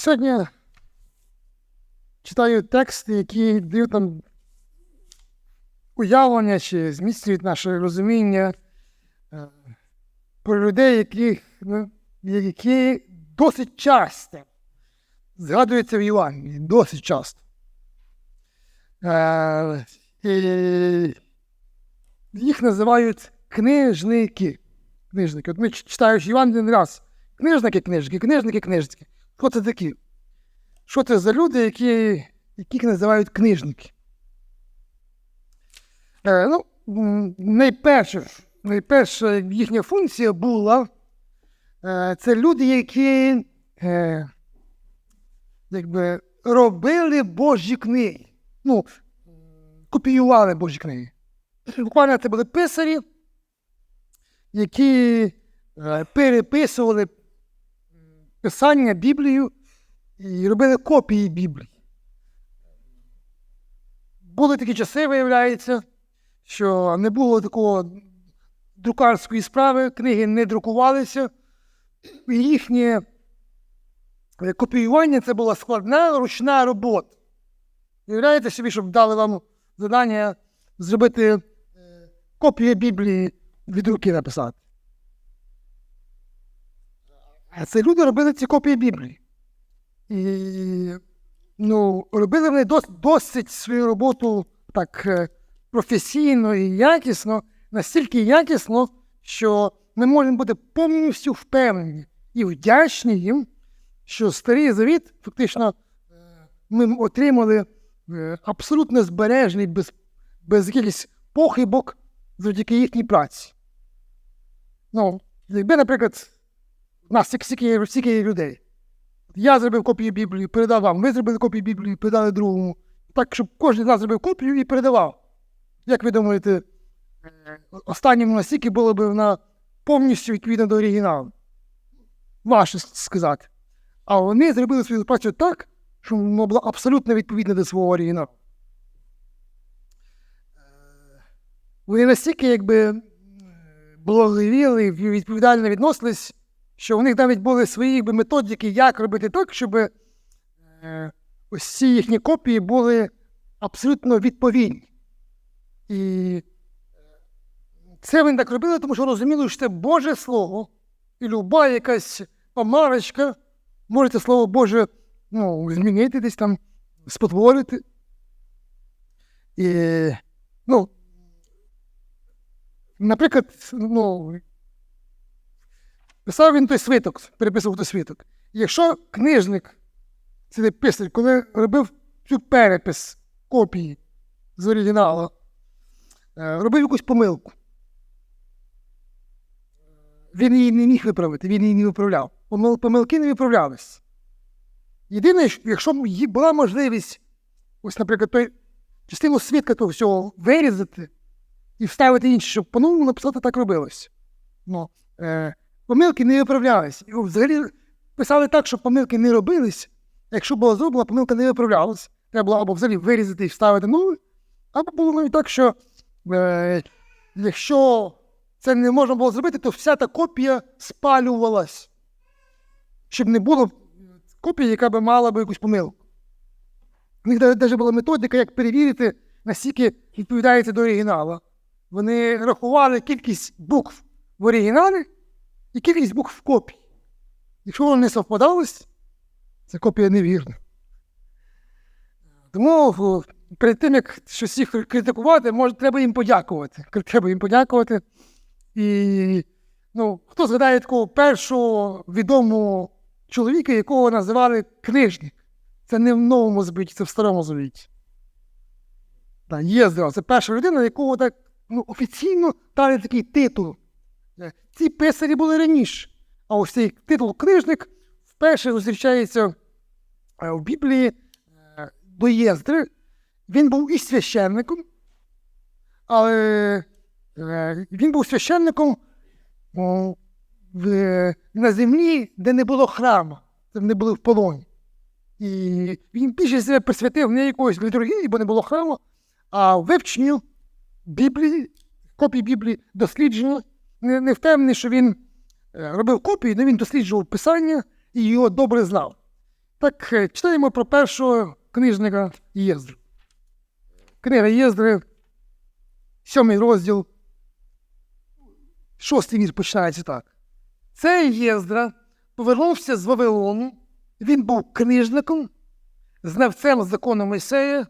Сьогодні читаю тексти, які дають нам уявлення чи зміцнюють наше розуміння е, про людей, які, ну, які досить часто згадуються в Євангелії, досить часто. Е, і їх називають книжники. Книжники. От ми читаючи Євангелії не раз. Книжники, книжники, книжники, книжники. Хто це такі? Що це за люди, які, яких називають книжники? Е, ну, найперше, найперша їхня функція була е, це люди, які е, якби, робили Божі книги. Ну, копіювали Божі книги. Буквально це були писарі, які е, переписували писання Біблію і робили копії Біблії. Були такі часи, виявляється, що не було такого друкарської справи, книги не друкувалися, і їхнє е, копіювання це була складна ручна робота. Уявляєте собі, щоб дали вам завдання зробити е, копію Біблії від руки написати. Це люди робили ці копії Біблії. І ну, робили вони дос, досить свою роботу так е, професійно і якісно, настільки якісно, що ми можемо бути повністю впевнені і вдячні їм, що старий завіт фактично е, ми отримали е, абсолютно збережений, без, без якихось похибок завдяки їхній праці. Ну, якби, наприклад, у нас стільки, стільки людей. Я зробив копію Біблії, передав вам. Ви зробили копію Біблії, передали другому. Так, щоб кожен з нас зробив копію і передавав. Як ви думаєте, останньому настільки було б вона повністю відповідна до оригіналу? Важко сказати. А вони зробили свою працю так, що вона була абсолютно відповідна до свого оригіналу. Вони настільки, якби благовіли відповідально відносились, що у них навіть були свої якби, методики, як робити так, щоб е, ось ці їхні копії були абсолютно відповідні. І це вони так робили, тому що розуміли, що це Боже Слово, і люба якась помарочка може це Слово Боже ну, змінити десь там, спотворити. І, ну, Наприклад, ну, писав він той свиток, переписував той свиток. Якщо книжник, це писар, коли робив цю перепис копії з оригіналу, е, робив якусь помилку, він її не міг виправити, він її не виправляв. Помилки не виправлялись. Єдине, якщо була можливість, ось, наприклад, той частину свідка того всього вирізати і вставити інше, щоб по-новому написати так робилось. Ну, е, помилки не виправлялись. І взагалі писали так, щоб помилки не робились. Якщо була зроблена, помилка не виправлялась. Треба було або взагалі вирізати і вставити нове, або було навіть так, що е, якщо це не можна було зробити, то вся та копія спалювалась. Щоб не було копії, яка би мала би якусь помилку. У них навіть була методика, як перевірити, наскільки відповідається до оригіналу. Вони рахували кількість букв в оригіналі кількість букв в копії. Якщо вони не совпадались, це копія невірна. Тому перед тим, як щось їх критикувати, може, треба їм подякувати. Треба їм подякувати. І ну, хто згадає такого першого відомого чоловіка, якого називали книжник. Це не в новому завіті, це в старому завіті. Так, Єздра, це перша людина, якого так ну, офіційно дали такий титул. Е, Ці писарі були раніше. А ось цей титул книжник вперше зустрічається е, в Біблії е, до Єздри. Він був і священником, але він був священником на землі, де не було храму, де вони були в полоні. І він більше себе присвятив не якоїсь літургії, бо не було храму, а вивченню Біблії, копії Біблії, дослідження. Не, не впевнений, що він е, робив копії, але він досліджував Писання і його добре знав. Так, е, читаємо про першого книжника Єздру. Книга Єздри, сьомий розділ, шостий вірш починається так. Цей Єздра повернувся з Вавилону, він був книжником, знавцем закону Мойсея,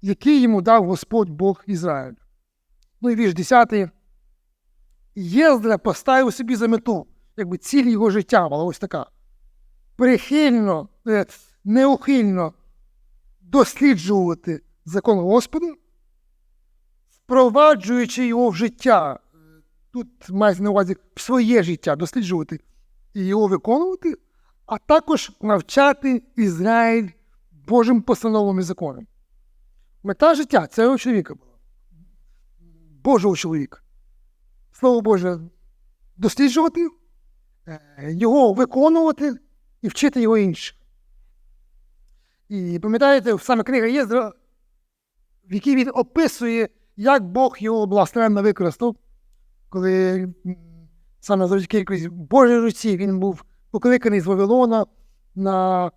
який йому дав Господь Бог Ізраїлю. Ну і вірш 10. Єздра поставив собі за мету, якби ціль його життя була ось така. Прихильно, е, неухильно досліджувати закон Господа, впроваджуючи його в життя. Тут мається на увазі своє життя досліджувати і його виконувати, а також навчати Ізраїль Божим постановам і законам. Мета життя цього чоловіка була. Божого чоловіка. Слово Боже, досліджувати, е, його виконувати і вчити його інших. І пам'ятаєте, саме книга Єздра, в якій він описує, як Бог його благословенно використав, коли саме завдяки якоїсь Божій руці він був покликаний з Вавилона, на...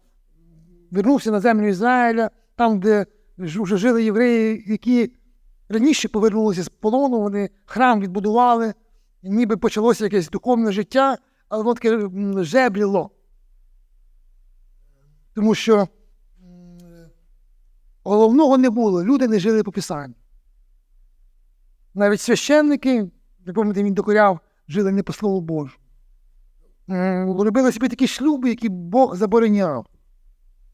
вернувся на землю Ізраїля, там, де вже жили євреї, які раніше повернулися з полону, вони храм відбудували, ніби почалося якесь духовне життя, але воно таке жебліло. Тому що головного не було, люди не жили по Писанню. Навіть священники, ви пам'ятаєте, він докоряв, жили не по Слову Божу. Робили собі такі шлюби, які Бог забороняв.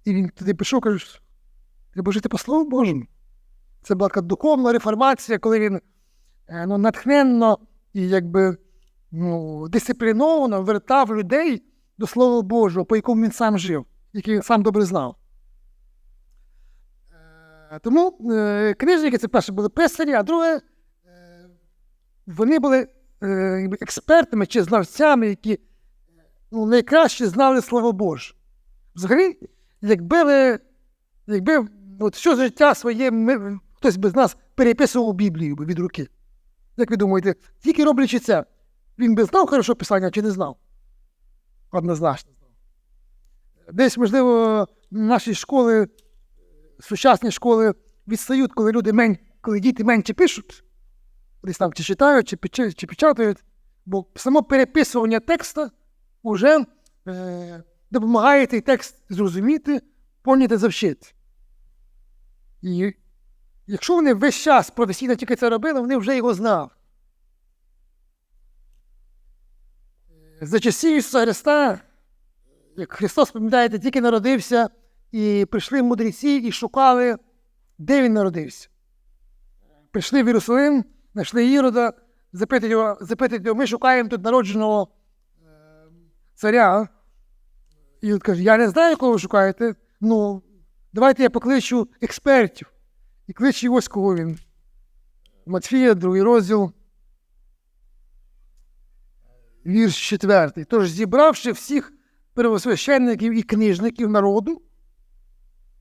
І він туди пішов, каже, треба жити по Слову Божому. Це була така духовна реформація, коли він е, ну, натхненно і якби ну, дисципліновано вертав людей до Слова Божого, по якому він сам жив, який він сам добре знав. Е, Тому е, книжники це перше були писарі, а друге, вони були експертами чи знавцями, які ну, найкраще знали Слово Боже. Взагалі, якби ви, якби от все життя своє ми, хтось би з нас переписував Біблію від руки. Як ви думаєте, тільки роблячи це, він би знав хорошо писання чи не знав? Однозначно знав. Десь, можливо, наші школи, сучасні школи відстають, коли люди мен... коли діти менше пишуть, десь там чи читають, чи, печи- чи печатають, бо само переписування текста вже е, допомагає цей текст зрозуміти, поняти, завчити. І якщо вони весь час професійно тільки це робили, вони вже його знали. За часів Ісуса Христа, як Христос, пам'ятаєте, тільки народився, і прийшли мудреці і шукали, де він народився. Прийшли в Єрусалим, знайшли Ірода, запитують його, запитують його, ми шукаємо тут народженого е, царя. І він каже, я не знаю, кого ви шукаєте. Ну, давайте я покличу експертів. І кличе ось кого він. Матфія, другий розділ. Вірш четвертий. Тож, зібравши всіх первосвященників і книжників народу,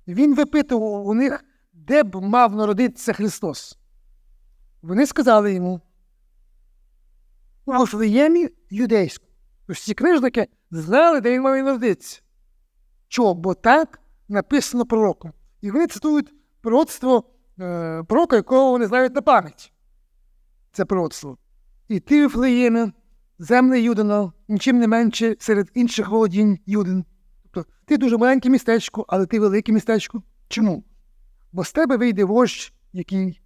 він випитував у них, де б мав народитися Христос. Вони сказали йому, у Вифлеємі юдейську. Тож ці книжники знали, де він мав народитися. Чого? Бо так написано пророком. І вони цитують пророцтво е, пророка, якого вони знають на пам'ять. Це пророцтво. І ти, Вифлеєме, земле Юдина, нічим не менше серед інших володінь Юдин. Тобто ти дуже маленьке містечко, але ти велике містечко. Чому? Бо з тебе вийде вождь, який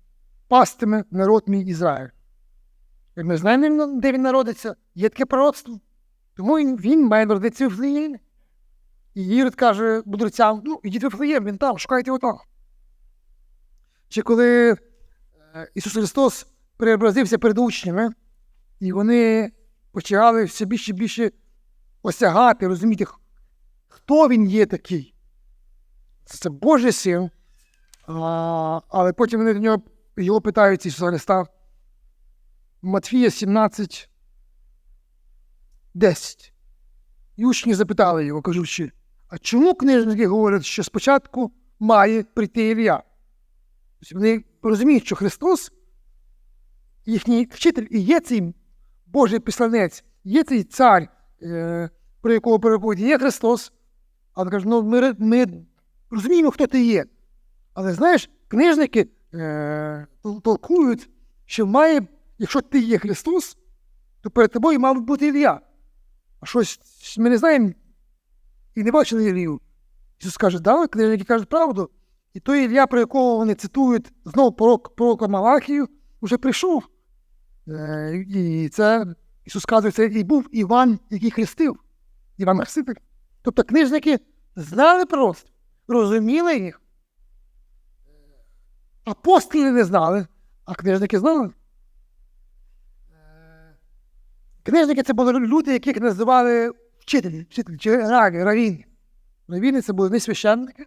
пастиме народ мій Ізраїль. Як ми знаємо, де він народиться, є таке пророцтво. Тому він, має народитися в Вифлеємі. І Ірод каже мудрецям, ну, ідіть в Вифлеєм, він там, шукайте його там. Чи коли е, Ісус Христос преобразився перед учнями, і вони почали все більше і більше осягати, розуміти, хто він є такий. Це Божий син. Але потім вони до нього його питають Ісуса Христа. Матфія 17, 10. І учні запитали його, кажучи, а чому книжники говорять, що спочатку має прийти Ілля? Тобто Вони розуміють, що Христос, їхній вчитель, і є цей Божий післанець, є цей цар, е, про якого переповідь, є Христос. А він каже, ну ми, ми розуміємо, хто ти є. Але знаєш, книжники е, толкують, що має, якщо ти є Христос, то перед тобою мав бути Ілля. А щось ми не знаємо і не бачили Ілію. Ісус каже, да, книжники кажуть правду. І той Ілля, про якого вони цитують знову пророк, пророка Малахію, вже прийшов. Е, і це Ісус каже, це і був Іван, який хрестив. Іван Хреститель. Тобто книжники знали просто, розуміли їх. Апостоли не знали, а книжники знали. Книжники це були люди, яких називали вчителі, вчителі чи равіни. Равіни це були не священники.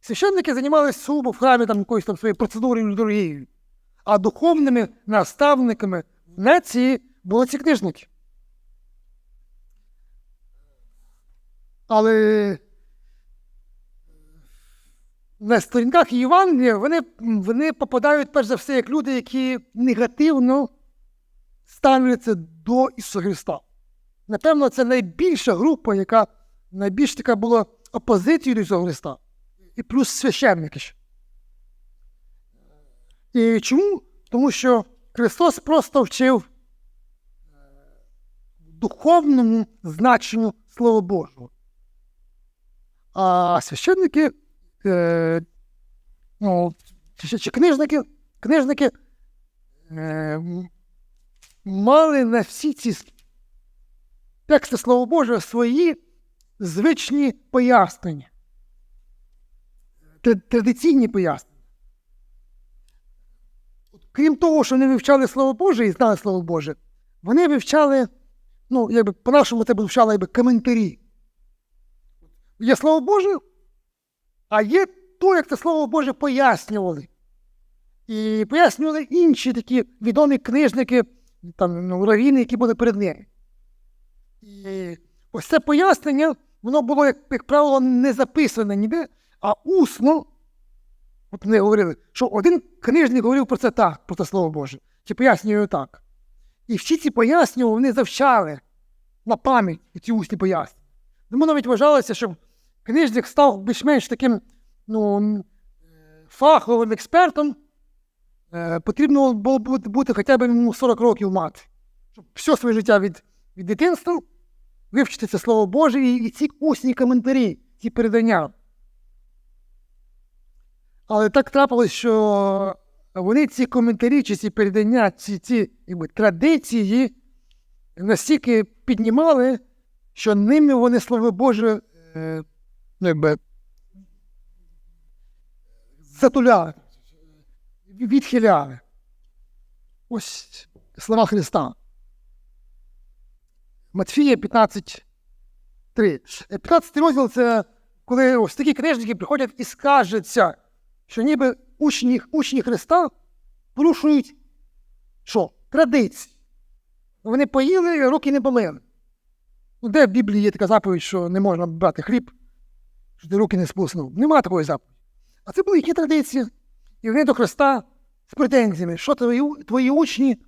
Священники займалися сугубо в храмі там якоюсь там своєю процедурою літургією. А духовними наставниками в нації були ці книжники. Але на сторінках Євангелія вони, вони попадають перш за все як люди, які негативно ставляться до Ісуса Христа. Напевно, це найбільша група, яка найбільш така була опозицією до Ісуса Христа. І плюс священники. І чому? Тому що Христос просто вчив духовному значенню Слова Божого. А священники, е, ну, чи, книжники, книжники е, мали на всі ці тексти Слова Божого свої звичні пояснення, традиційні пояснення. Крім того, що вони вивчали Слово Боже і знали Слово Боже, вони вивчали, ну, якби по-нашому це вивчали якби, коментарі. Є Слово Боже, а є то, як це Слово Боже пояснювали. І пояснювали інші такі відомі книжники, там, ну, равіни, які були перед ними. І ось це пояснення, воно було, як, як правило, не записане ніде, а усно. От вони говорили, що один книжник говорив про це так, про це Слово Боже, чи пояснює так. І всі ці пояснювали, вони завчали на пам'ять ці усні пояснення. Тому навіть вважалося, що книжник став більш-менш таким ну, е, фаховим експертом, е, потрібно було бути, хоча б йому 40 років мати, щоб все своє життя від, від дитинства вивчити це Слово Боже і, і ці усні коментарі, ці передання. Але так трапилось, що вони ці коментарі, чи ці передання, ці, ці якби, традиції настільки піднімали, що ними вони слово Боже е, ну, якби, затуляли, відхиляли. Ось слова Христа. Матфія 15. 3. 15 розділ це коли ось такі книжники приходять і скаржаться, що ніби учні, учні Христа порушують що? Традиції. Вони поїли, руки не помили. Ну, де в Біблії є така заповідь, що не можна брати хліб, що ти руки не спуснув? Нема такої заповіді. А це були їхні традиції. І вони до Христа з претензіями, що твої, твої учні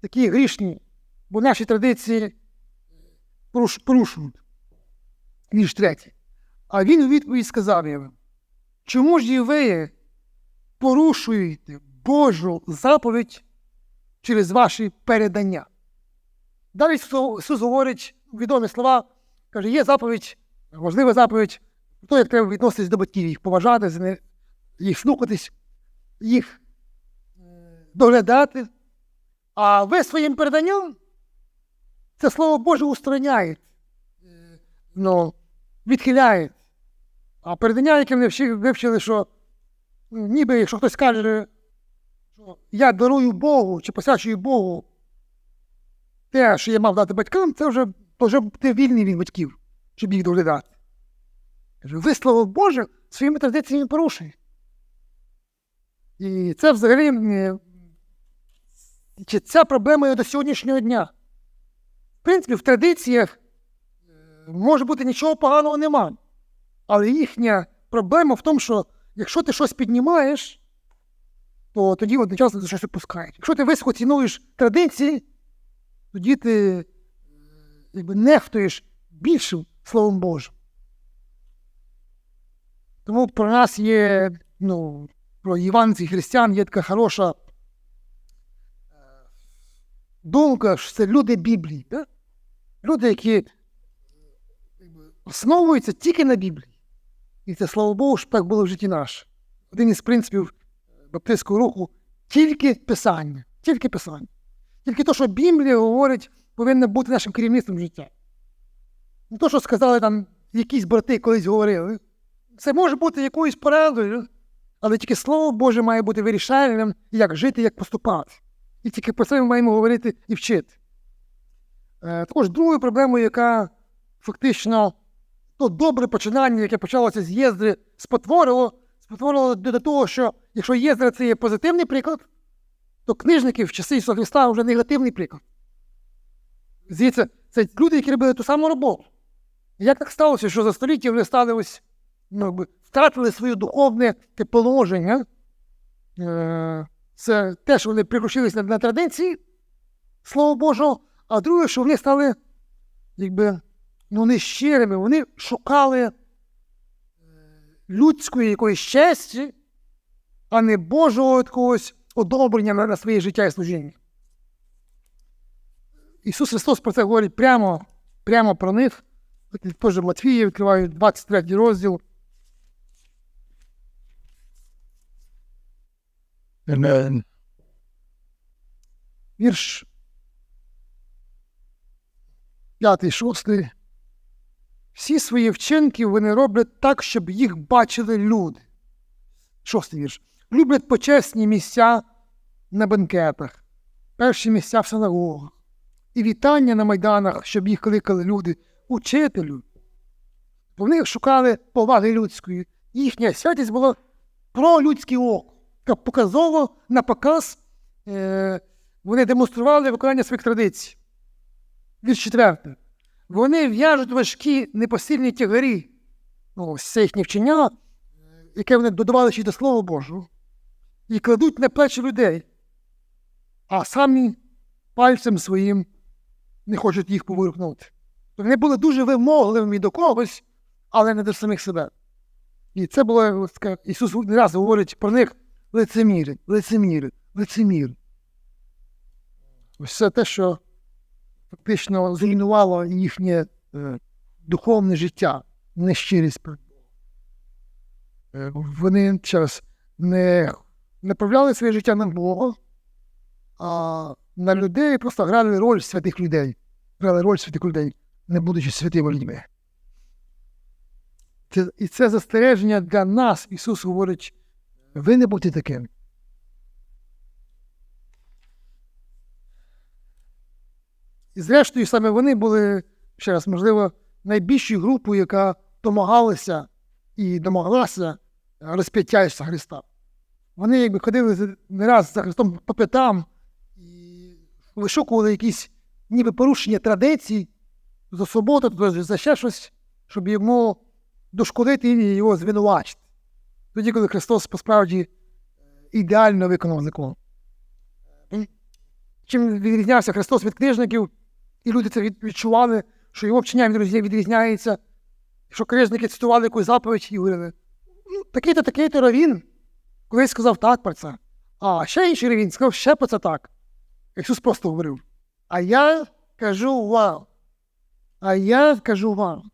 такі грішні, бо наші традиції порушують. Вірш третій. А він у відповідь сказав їм, чому ж і ви порушуєте Божу заповідь через ваші передання? Далі Ісус говорить відомі слова, каже, є заповідь, важлива заповідь, то, як треба відноситись до батьків, їх поважати, їх слухатись, їх е, доглядати. А ви своїм переданням це слово Боже устраняєте, е, ну, відхиляєте. А передання, яке вони всі вивчили, що ну, ніби якщо хтось каже, що я дарую Богу чи посвячую Богу те, що я мав дати батькам, це вже, то вже ти вільний від батьків, щоб їх доглядати. Каже, ви Боже своїми традиціями порушуєте. І це взагалі чи ця проблема є до сьогоднішнього дня. В принципі, в традиціях е, може бути нічого поганого нема. Але їхня проблема в тому, що якщо ти щось піднімаєш, то тоді одночасно ти щось опускаєш. Якщо ти високо цінуєш традиції, тоді ти якби, нехтуєш більшим Словом Божим. Тому про нас є, ну, про іванських християн є така хороша е, думка, що це люди Біблії. Да? Люди, які основуються тільки на Біблії. І це, слава Богу, що так було в житті наше. Один із принципів баптистського руху тільки писання. Тільки писання. Тільки те, що Біблія говорить, повинно бути нашим керівництвом життя. Не то, що сказали там якісь брати колись говорили. Це може бути якоюсь порадою, але тільки Слово Боже має бути вирішальним, як жити, як поступати. І тільки про це ми маємо говорити і вчити. Е, також другою проблемою, яка фактично то добре починання, яке почалося з Єздри, спотворило, спотворило до того, що якщо Єздра це є позитивний приклад, то книжники в часи Ісуса Христа вже негативний приклад. Здається, це люди, які робили ту саму роботу. Як так сталося, що за століття вони стали ось, ну, втратили своє духовне положення? Е, Це те, що вони приручились на, на традиції, Слова Божого, а друге, що вони стали якби, ну, не щирими, вони шукали е, людської якоїсь щастя, а не Божого якогось одобрення на, на своє життя і служіння. Ісус Христос про це говорить прямо, прямо про них. Теж Матвія відкриваю 23 розділ. Amen. Вірш 5, 6. Всі свої вчинки вони роблять так, щоб їх бачили люди. Шостий вірш. Люблять почесні місця на бенкетах, перші місця в синагогах і вітання на майданах, щоб їх кликали люди, учителю. Вони шукали поваги людської. Їхня святість була про людське око. Показово на показ е, вони демонстрували виконання своїх традицій. Вірш четвертий. Вони в'яжуть важкі непосильні тягарі. Ну, ось це їхнє вчення, яке вони додавали ще й до Слова Божого, і кладуть на плечі людей, а самі пальцем своїм не хочуть їх повернути. Вони були дуже вимогливими до когось, але не до самих себе. І це було, Ісус не раз говорить про них лицеміри, лицеміри, лицеміри. Ось це те, що фактично зруйнувало їхнє е, духовне життя, нещирість. Е, вони час не направляли своє життя на Бога, а на людей просто грали роль святих людей. Грали роль святих людей, не будучи святими людьми. Це, і це застереження для нас. Ісус говорить, ви не будьте таким. І зрештою, саме вони були, ще раз, можливо, найбільшою групою, яка домагалася і домоглася розп'яття Ісуса Христа. Вони якби ходили не раз за Христом по п'ятам і вишукували якісь ніби порушення традицій за суботу, за ще щось, щоб йому дошкодити і його звинувачити. Тоді, коли Христос посправді ідеально виконав закон. Чим відрізнявся Христос від книжників, і люди це відчували, що його вчення відрізняється. Якщо книжники цитували якусь заповідь і говорили, ну, такий-то, такий-то равін, колись сказав так про це. А ще інший равін сказав ще про це так. Ісус просто говорив. А я кажу вам. А я кажу вам.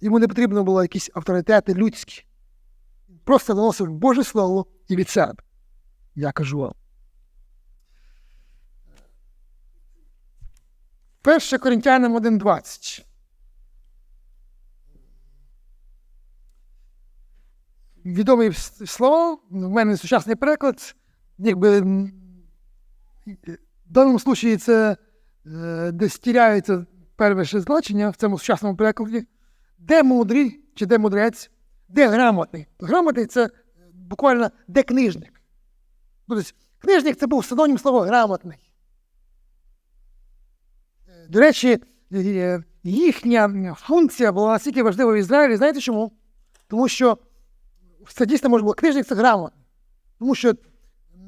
Йому не потрібно було якісь авторитети людські. Просто наносив Боже Слово і від себе. Я кажу вам. 1 Коринтянам 1.20. Відомі слова, в мене сучасний переклад, якби в даному случаї це е, де стіряється перше значення в цьому сучасному перекладі, де мудрий чи де мудрець, де грамотний. Грамотний це е, буквально де книжник. Тобто, книжник це був синонім слова грамотний. До речі, е, їхня функція була настільки важлива в Ізраїлі. Знаєте чому? Тому що це дійсно може бути книжник це грамотний. Тому що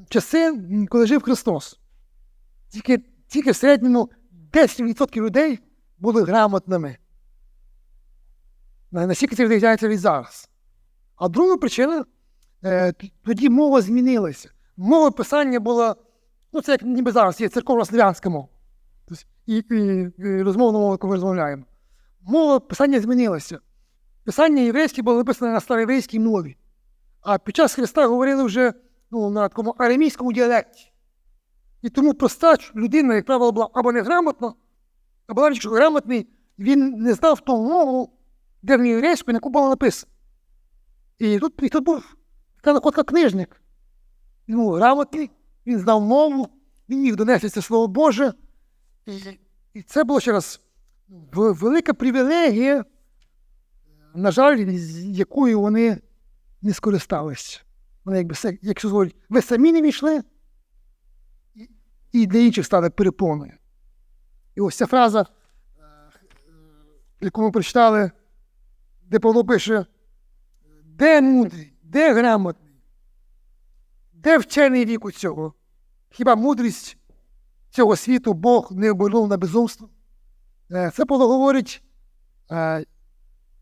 часи, коли жив Христос, тільки, тільки в середньому 10% людей були грамотними. На- Наскільки це відрізняється від зараз? А друга причина е, тоді мова змінилася. Мова писання була, ну це як ніби зараз є церковно-славянська мова. Тобто, і, і, і розмовна мова, яку ми розмовляємо. Мова писання змінилася. Писання єврейське було написане на староєврейській мові. А під час Христа говорили вже ну, на такому арамійському діалекті. І тому проста людина, як правило, була або неграмотна, або навіть якщо грамотний, він не знав ту мову древньоєврейську, на яку було написано. І тут, і тут був така находка книжник. Він був грамотний, він знав мову, він міг донести це слово Боже. І, і це було ще раз велика привілегія, на жаль, з якою вони не скористалися. Вони, якби якщо говорять, ви самі не війшли, і- для інших стали перепоною. І ось ця фраза, яку ми прочитали, де Павло пише, де мудрий, де грамотний, де вчений вік у цього? Хіба мудрість цього світу Бог не обернув на безумство? Е, Це Павло говорить, е,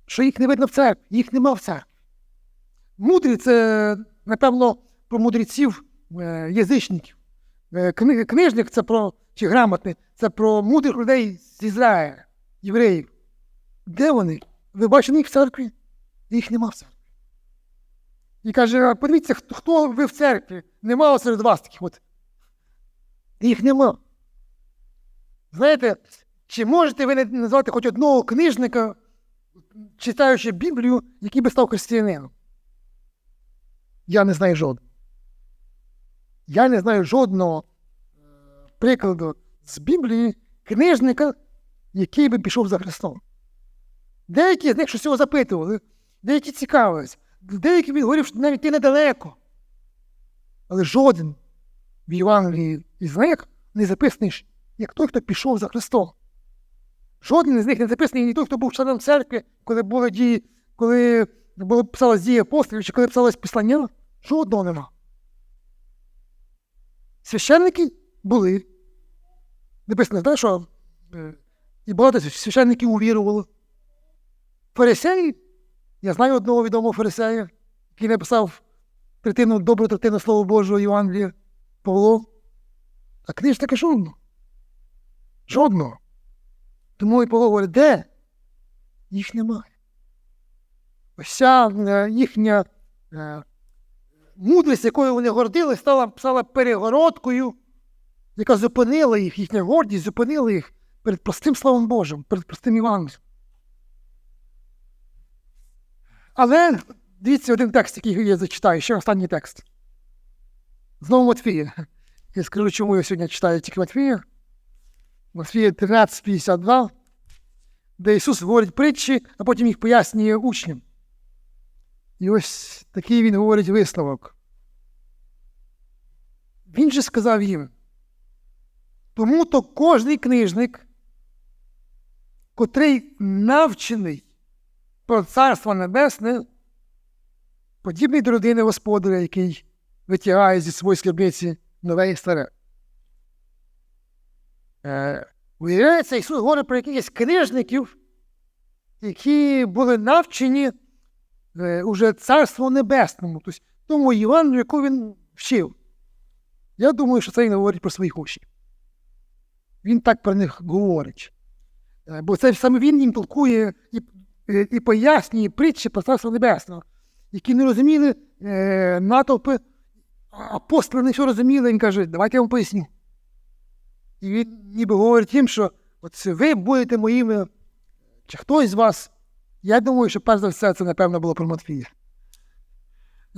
що їх не видно в церкві, їх нема в церкві. Мудрі це, напевно, про мудреців е, язичників. Книжник це про, чи грамотний, це про мудрих людей з Ізраїля, євреїв. Де вони? Ви бачили їх в церкві? Їх нема в церкві. І каже, подивіться, хто ви в церкві? Нема серед вас таких от. Їх нема. Знаєте, чи можете ви назвати хоч одного книжника, читаючи Біблію, який би став християнином? Я не знаю жодного. Я не знаю жодного е, прикладу з Біблії книжника, який би пішов за Христом. Деякі з них щось його запитували, деякі цікавились, деякі він говорив, що навіть ти недалеко. Але жоден в Євангелії із них не записаний як той, хто пішов за Христом. Жоден із них не записаний ні той, хто був членом церкви, коли були дії, коли було писалось дії апостолів, чи коли писалось післання. Жодного нема. Священники були. Написано, знаєш, що е, і багато священників увірували. Фарисеї, я знаю одного відомого фарисея, який написав третину добру третину Слова Божого Євангелія Павло. А книжника жодного. Жодного. Тому і Павло говорить, де? Їх немає. Ця е, їхня е, мудрість, якою вони гордили, стала, стала перегородкою, яка зупинила їх, їхня гордість зупинила їх перед простим Словом Божим, перед простим Євангелієм. Але дивіться один текст, який я зачитаю, ще останній текст. Знову Матфія. Я скажу, чому я сьогодні читаю тільки Матфія. Матфія 13,52, де Ісус говорить притчі, а потім їх пояснює учням. І ось такий він говорить висновок. Він же сказав їм. Тому то кожний книжник, котрий навчений про Царство Небесне, подібний до людини господаря, який витягає зі своєї скарбниці нове і старе. Виявляється, Ісус говорить про якихось книжників, які були навчені е, уже Царству Небесному, тобто тому Євангелію, яку він вчив. Я думаю, що це він говорить про своїх учнів. Він так про них говорить. Е, Бо це саме він їм толкує і, і пояснює притчі про Царство Небесного, які не розуміли е, натовпи, апостоли не все розуміли, він каже, давайте я вам поясню. І він ніби говорить їм, що от ви будете моїми, чи хтось з вас. Я думаю, що перш за все це, напевно, було про Матфія.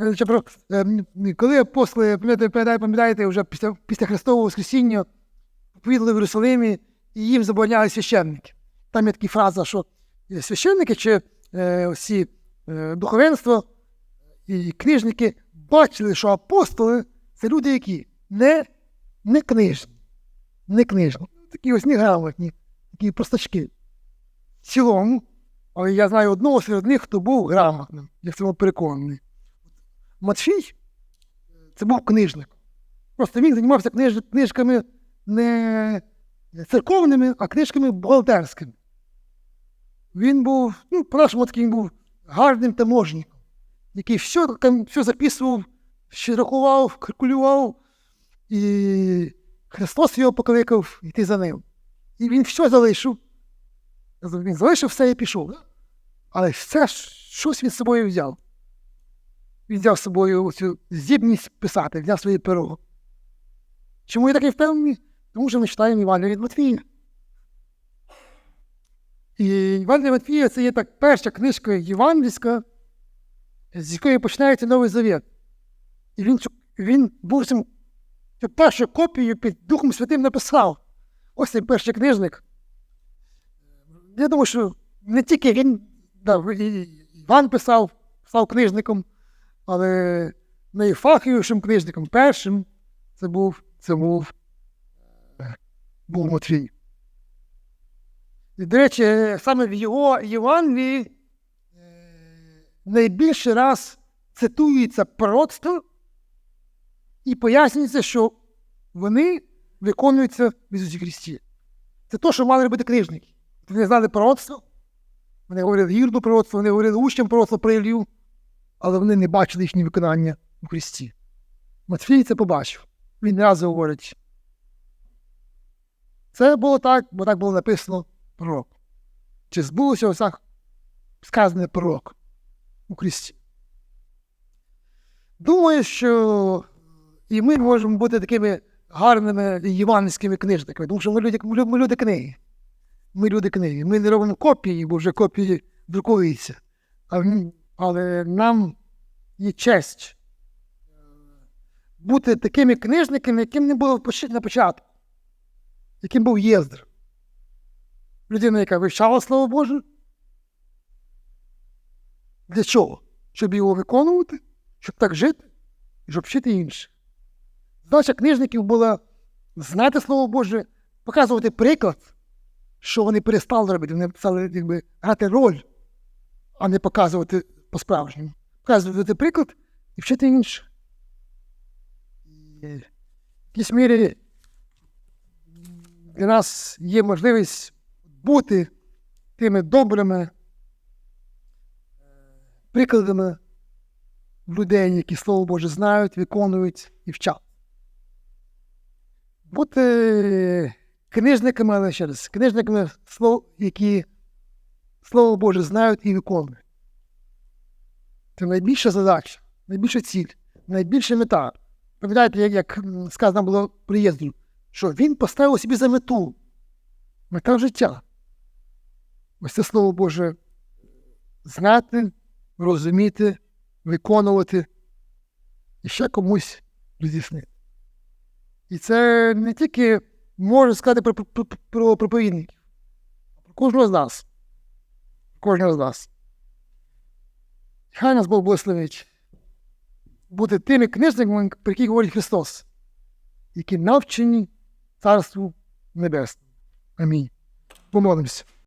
Е, чи про- е, м, Коли апостоли, пам'ятаєте, пам'ятаєте, вже після, після Христового Воскресіння повідали в Єрусалимі, і їм забороняли священники. Там є така фраза, що е, священники чи е, всі е, духовенство і книжники бачили, що апостоли це люди, які не, не книжні, не книжні, такі ось неграмотні, такі простачки. В цілому, але я знаю одного серед них, хто був грамотним, я в цьому переконаний. Матфій це був книжник. Просто він займався книж, книжками не церковними, а книжками бухгалтерськими. Він був, ну, по-нашому такий він був гарним таможником. Який все, все записував, ще рахував, калькулював, і Христос його покликав йти за ним. І він все залишив. Він залишив все і пішов. Але все щось він з собою взяв. Він взяв з собою цю здібність писати, взяв своє перо. Чому я такий впевнений? Тому що ми читаємо Івана від Матвія. І Іван Матвія це є так перша книжка євангельська, з якої починається Новий Завет. І він, він був цим цю першу копію під Духом Святим написав. Ось цей перший книжник. Я думаю, що не тільки він, да, Іван писав, став книжником, але найфаховішим книжником першим це був, це був, був Матвій. І, до речі, саме в його Євангелії найбільше раз цитується пророцтво і пояснюється, що вони виконуються в Ісусі Христі. Це те, що мали робити книжники. Вони знали пророцтво, вони говорили гірду пророцтво, вони говорили учням пророцтво про Ілью, але вони не бачили їхнє виконання у Христі. Матфій це побачив. Він раз говорить. Це було так, бо так було написано пророк. Чи збулося ось так сказане пророк у Христі? Думаю, що і ми можемо бути такими гарними євангельськими книжниками, тому що ми люди, ми лю- ми люди книги. Ми люди книги. Ми не робимо копії, бо вже копії друкуються. Але нам є честь е, бути такими книжниками, яким не було на початку, яким був Єздр. Людина, яка вивчала Слово Боже. Для чого? Щоб його виконувати, щоб так жити, щоб вчити інших. Задача книжників була знати Слово Боже, показувати приклад, що вони перестали робити. Вони стали якби, грати роль, а не показувати по-справжньому. Показувати приклад і вчити інших. В якійсь мірі для нас є можливість бути тими добрими прикладами людей, які Слово Боже знають, виконують і вчать. Бути книжниками, але ще раз, книжниками, які Слово Боже знають і виконують. Це найбільша задача, найбільша ціль, найбільша мета. Пам'ятаєте, як, як сказано було приїзду, що він поставив собі за мету. Мета життя. Ось це Слово Боже знати, розуміти, виконувати і ще комусь роз'яснити. І це не тільки можна сказати про, про, про проповідників, а про кожного з нас. Кожного з нас. Хай нас Бог благословить бути тими книжниками, про які говорить Христос, які навчені Царству Небесному. Амінь. Помолимося.